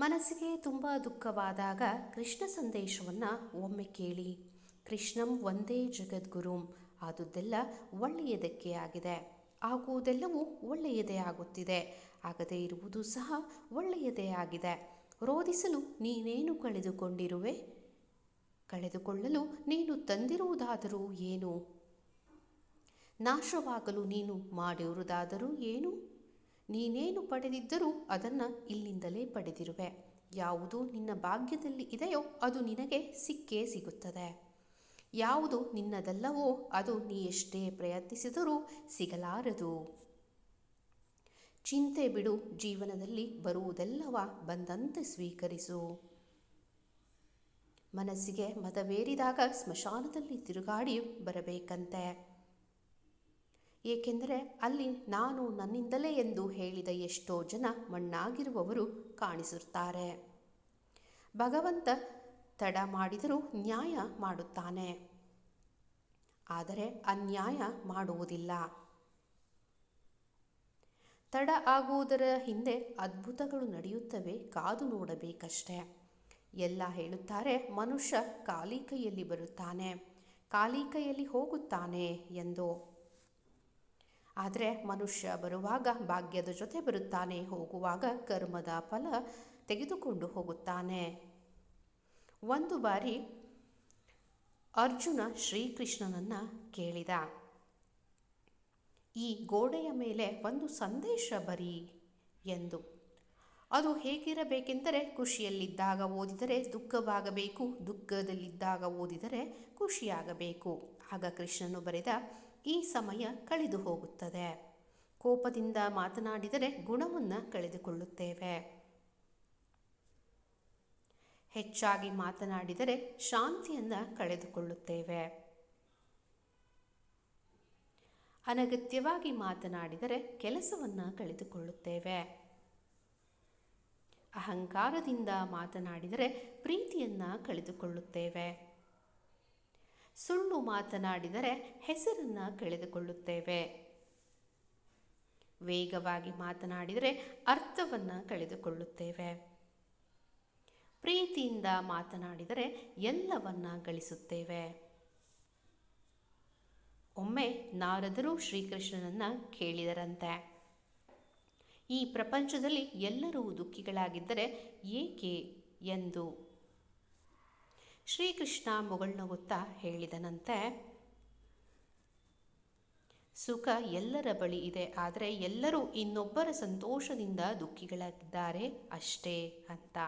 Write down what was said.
ಮನಸ್ಸಿಗೆ ತುಂಬ ದುಃಖವಾದಾಗ ಕೃಷ್ಣ ಸಂದೇಶವನ್ನು ಒಮ್ಮೆ ಕೇಳಿ. ಕೃಷ್ಣಂ ಒಂದೇ ಜಗದ್ಗುರುಂ, ಆದುದೆಲ್ಲ ಒಳ್ಳೆಯದಕ್ಕೆ ಆಗಿದೆ. ಆಗುವುದೆಲ್ಲವೂ ಒಳ್ಳೆಯದೇ ಆಗುತ್ತಿದೆ. ಆಗದೇ ಇರುವುದು ಸಹ ಒಳ್ಳೆಯದೇ ಆಗಿದೆ. ರೋಧಿಸಲು ನೀನೇನು ಕಳೆದುಕೊಂಡಿರುವೆ? ಕಳೆದುಕೊಳ್ಳಲು ನೀನು ತಂದಿರುವುದಾದರೂ ಏನು? ನಾಶವಾಗಲು ನೀನು ಮಾಡಿರುವುದಾದರೂ ಏನು? ನೀನೇನು ಪಡೆದಿದ್ದರೂ ಅದನ್ನು ಇಲ್ಲಿಂದಲೇ ಪಡೆದಿರುವೆ. ಯಾವುದು ನಿನ್ನ ಭಾಗ್ಯದಲ್ಲಿ ಇದೆಯೋ ಅದು ನಿನಗೆ ಸಿಕ್ಕೇ ಸಿಗುತ್ತದೆ. ಯಾವುದು ನಿನ್ನದಲ್ಲವೋ ಅದು ನೀ ಎಷ್ಟೇ ಪ್ರಯತ್ನಿಸಿದರೂ ಸಿಗಲಾರದು. ಚಿಂತೆ ಬಿಡು, ಜೀವನದಲ್ಲಿ ಬರುವುದೆಲ್ಲವ ಬಂದಂತೆ ಸ್ವೀಕರಿಸು. ಮನಸ್ಸಿಗೆ ಮತವೇರಿದಾಗ ಸ್ಮಶಾನದಲ್ಲಿ ತಿರುಗಾಡಿ ಬರಬೇಕಂತೆ. ಏಕೆಂದರೆ ಅಲ್ಲಿ ನಾನು ನನ್ನಿಂದಲೇ ಎಂದು ಹೇಳಿದ ಎಷ್ಟೋ ಜನ ಮಣ್ಣಾಗಿರುವವರು ಕಾಣಿಸುತ್ತಾರೆ. ಭಗವಂತ ತಡ ಮಾಡಿದರೂ ನ್ಯಾಯ ಮಾಡುತ್ತಾನೆ. ಆದರೆ ಅನ್ಯಾಯ ಮಾಡುವುದಿಲ್ಲ. ತಡ ಆಗುವುದರ ಹಿಂದೆ ಅದ್ಭುತಗಳು ನಡೆಯುತ್ತವೆ, ಕಾದು ನೋಡಬೇಕಷ್ಟೆ. ಎಲ್ಲ ಹೇಳುತ್ತಾರೆ, ಮನುಷ್ಯ ಖಾಲಿ ಕೈಯಲ್ಲಿ ಬರುತ್ತಾನೆ ಖಾಲಿ ಕೈಯಲ್ಲಿ ಹೋಗುತ್ತಾನೆ ಎಂದು. ಆದರೆ ಮನುಷ್ಯ ಬರುವಾಗ ಭಾಗ್ಯದ ಜೊತೆ ಬರುತ್ತಾನೆ ಹೋಗುವಾಗ ಕರ್ಮದ ಫಲ ತೆಗೆದುಕೊಂಡು ಹೋಗುತ್ತಾನೆ. ಒಂದು ಬಾರಿ ಅರ್ಜುನ ಶ್ರೀಕೃಷ್ಣನನ್ನು ಕೇಳಿದ, ಈ ಗೋಡೆಯ ಮೇಲೆ ಒಂದು ಸಂದೇಶ ಬರಿ ಎಂದು. ಅದು ಹೇಗಿರಬೇಕೆಂದರೆ ಖುಷಿಯಲ್ಲಿದ್ದಾಗ ಓದಿದರೆ ದುಃಖವಾಗಬೇಕು, ದುಃಖದಲ್ಲಿದ್ದಾಗ ಓದಿದರೆ ಖುಷಿಯಾಗಬೇಕು. ಆಗ ಕೃಷ್ಣನು ಬರೆದ ಈ ಸಮಯ ಕಳೆದು ಹೋಗುತ್ತದೆ. ಕೋಪದಿಂದ ಮಾತನಾಡಿದರೆ ಗುಣವನ್ನು ಕಳೆದುಕೊಳ್ಳುತ್ತೇವೆ. ಹೆಚ್ಚಾಗಿ ಮಾತನಾಡಿದರೆ ಶಾಂತಿಯನ್ನು ಕಳೆದುಕೊಳ್ಳುತ್ತೇವೆ. ಅನಗತ್ಯವಾಗಿ ಮಾತನಾಡಿದರೆ ಕೆಲಸವನ್ನು ಕಳೆದುಕೊಳ್ಳುತ್ತೇವೆ. ಅಹಂಕಾರದಿಂದ ಮಾತನಾಡಿದರೆ ಪ್ರೀತಿಯನ್ನು ಕಳೆದುಕೊಳ್ಳುತ್ತೇವೆ. ಸುಳ್ಳು ಮಾತನಾಡಿದರೆ ಹೆಸರನ್ನು ಕಳೆದುಕೊಳ್ಳುತ್ತೇವೆ. ವೇಗವಾಗಿ ಮಾತನಾಡಿದರೆ ಅರ್ಥವನ್ನು ಕಳೆದುಕೊಳ್ಳುತ್ತೇವೆ. ಪ್ರೀತಿಯಿಂದ ಮಾತನಾಡಿದರೆ ಎಲ್ಲವನ್ನ ಗಳಿಸುತ್ತೇವೆ. ಒಮ್ಮೆ ನಾರದರು ಶ್ರೀಕೃಷ್ಣನನ್ನ ಕೇಳಿದರಂತೆ. ಈ ಪ್ರಪಂಚದಲ್ಲಿ ಎಲ್ಲರೂ ದುಃಖಿಗಳಾಗಿದ್ದರೆ ಏಕೆ ಎಂದು ಶ್ರೀಕೃಷ್ಣ ಮುಗುಳ್ನಗುತ್ತಾ ಹೇಳಿದನಂತೆ ಸುಖ ಎಲ್ಲರ ಬಳಿ ಇದೆ ಆದರೆ ಎಲ್ಲರೂ ಇನ್ನೊಬ್ಬರ ಸಂತೋಷದಿಂದ ದುಃಖಿಗಳಾಗಿದ್ದಾರೆ ಅಷ್ಟೇ ಅಂತ.